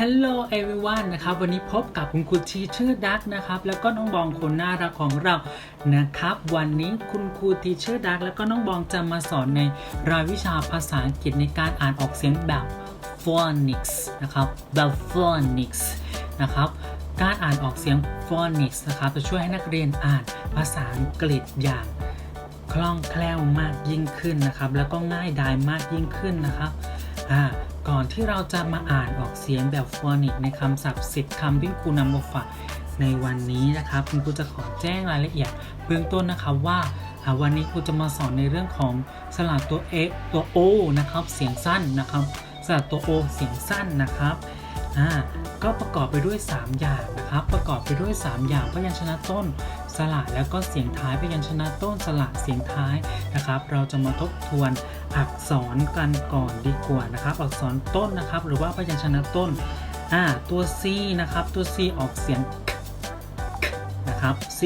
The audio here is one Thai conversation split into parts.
Hello everyone นะครับ วันนี้พบกับคุณครูทีเชอร์ดักนะครับ แล้วก็น้องบองคนน่ารักของเรานะครับ วันนี้คุณครูทีเชอร์ดักแล้วก็น้องบองจะมาสอนในรายวิชาภาษาอังกฤษในการอ่านออกเสียงแบบ phonics นะครับ แบบ phonics นะครับการอ่านออกเสียง phonics นะครับ จะช่วยให้นักเรียนอ่านภาษาอังกฤษอย่างคล่องแคล่วมากยิ่งขึ้นนะครับ แล้วก็ง่ายดายมากยิ่งขึ้นนะครับอ่า ก่อนที่เราจะมาอ่านออกเสียงแบบฟอนิกในคำศัพท์สิบคำที่ครูนำมาฝากในวันนี้นะครับคุณครูจะขอแจ้งรายละเอียดเบื้องต้นนะครับว่าวันนี้ครูจะมาสอนในเรื่องของสระตัว A ตัว O นะครับเสียงสั้นนะครับสระตัว O เสียงสั้นนะครับอ่าก็ประกอบไปด้วย 3 อย่างนะครับ ประกอบไปด้วย 3 อย่างพยัญชนะต้น สระแล้วก็เสียงท้ายพยัญชนะต้นสระเสียงท้ายนะครับ เราจะมาทบทวนอักษรกันก่อนดีกว่านะครับ อักษรต้นนะครับ หรือว่าพยัญชนะต้นอ่าตัว C นะครับ ตัว C ออกเสียงนะครับ C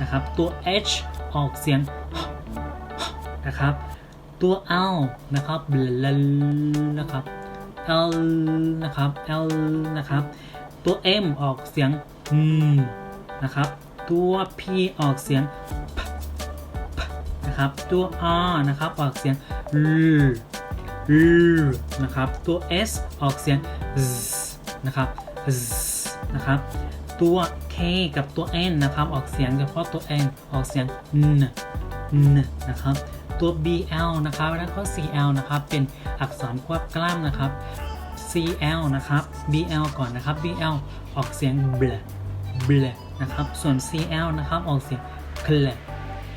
นะครับ ตัว H ออกเสียงนะครับ ตัว L นะครับ l นะครับ L นะครับ L นะครับ ตัว M ออกเสียง m นะครับ ตัว P ออกเสียงนะครับ ตัว R นะครับ ออกเสียง l l นะครับ ตัว S ออกเสียง z นะครับ z นะครับ ตัว K กับตัว N นะครับ ออกเสียงเฉพาะตัว N ออกเสียง n n นะครับ ตัว BL นะครับ แล้วก็ CL นะครับ เป็นอักษรควบกล้ำนะครับ CL นะครับ BL ก่อนนะครับ BL ออกเสียง bl bl นะครับส่วน CL นะครับออกเสียง cl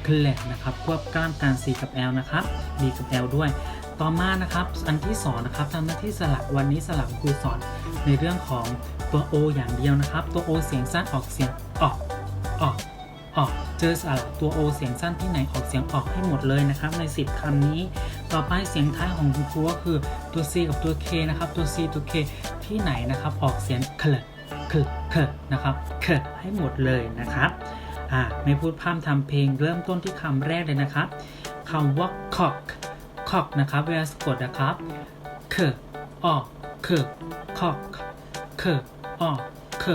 cl นะครับควบกล้ำการ C กับ L นะครับ B กับ L ด้วยต่อมานะครับอันที่สองนะครับทำหน้าที่สลักวันนี้สลักครูสอนในเรื่องของตัว O อย่างเดียวนะครับ ตัว O เสียงสั้นออกเสียงออกออกออกเจอสระตัว O เสียงสั้นที่ไหนออกเสียงออกให้หมดเลยนะครับ ใน 10คำนี้ ต่อไปเสียงท้ายของคุณครูก็คือตัว C กับตัว K นะครับตัว C ตัว K ที่ไหนนะครับออกเสียงเคลเคลเคนะครับเคลให้หมดเลยนะครับอ่าไม่พูดพร่ำทำเพลงเริ่มต้นที่คำแรกเลยนะครับคำว่า cock cock นะครับเวลาสะกดนะครับเคออกเค cock เคออกเค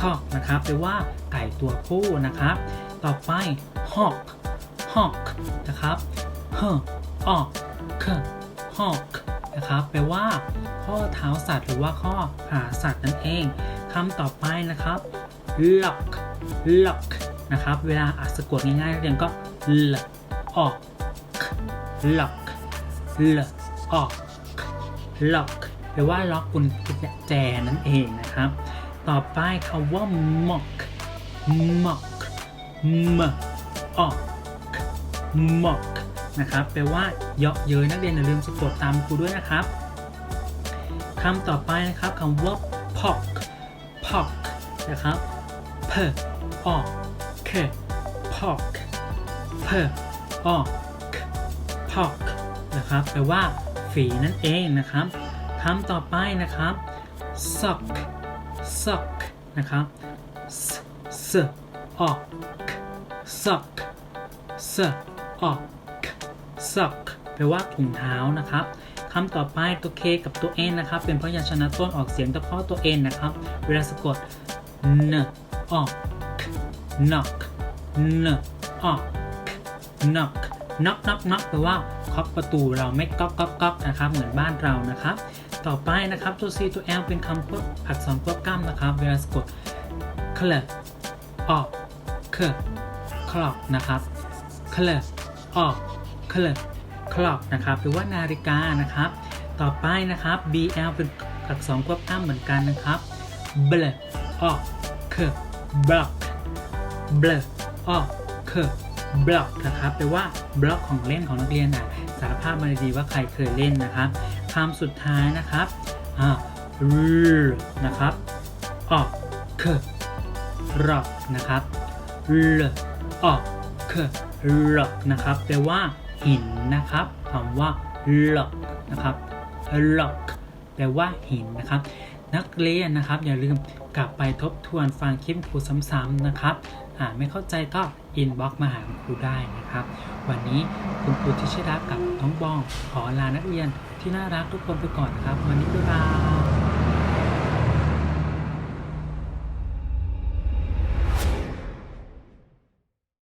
cock นะครับแปลว่าไก่ตัวผู้นะครับ ต่อไป hawk hawk นะครับฮออกเค hawk นะครับแปลว่า ข้อเท้าสัตว์หรือว่าข้อขาสัตว์นั่นเอง คำต่อไปนะครับ lock lock นะครับ เวลาอ่านสะกดง่ายๆนักเรียนก็ l ออก lock l ออก lock แปลว่าล็อกกุญแจนั่นเองนะครับ ต่อไปคำว่า mock mock m ออก mock นะครับแปลว่าเยาะเย้ยนักเรียนอย่าลืมสะกดตามครูด้วยนะครับคำต่อไปนะครับคำว่า pock pock นะครับ p ออก k pock p ออก pock นะครับแปลว่าฝีนั่นเองนะครับคำต่อไปนะครับ sock sock นะครับ s s ออก sock s ออก sock แปลว่าถุงเท้านะครับ คำต่อไปตัว K กับตัว N นะครับ เป็นพยัญชนะต้นออกเสียงเฉพาะตัว N นะครับ เวลาสะกด n ออก knock n ออก knock knock knock knock แปลว่าเคาะประตูเราไม่ก๊อกก๊อกก๊อกนะครับ เหมือนบ้านเรานะครับ ต่อไปนะครับตัว C ตัว L เป็นคำควบอักษรควบกล้ำนะครับ เวลาสะกด c l ออก clock นะครับ c l ออก c l clock นะครับ หรือว่านาฬิกานะครับ ต่อไปนะครับ BL เป็นอักษรควบกล้ำเหมือนกันนะครับ bl ออก k block bl ออก k block นะครับแปลว่าบล็อกของเล่นของนักเรียนนะสารภาพมาดีว่าใครเคยเล่นนะครับคำสุดท้ายนะครับอ่า r นะครับออก k rock นะครับ l ออก k rock นะครับแปลว่า หินนะครับคำว่า lock นะครับ lock แปลว่าหินนะครับ นักเรียนนะครับ อย่าลืมกลับไปทบทวนฟังคลิปครูซ้ำๆนะครับหากไม่เข้าใจก็อินบ็อกมาหาครูได้นะครับ วันนี้คุณครูทิชดากับน้องบอง ขอลานักเรียนที่น่ารักทุกคนไปก่อนนะครับ วันนี้บ๊ายบาย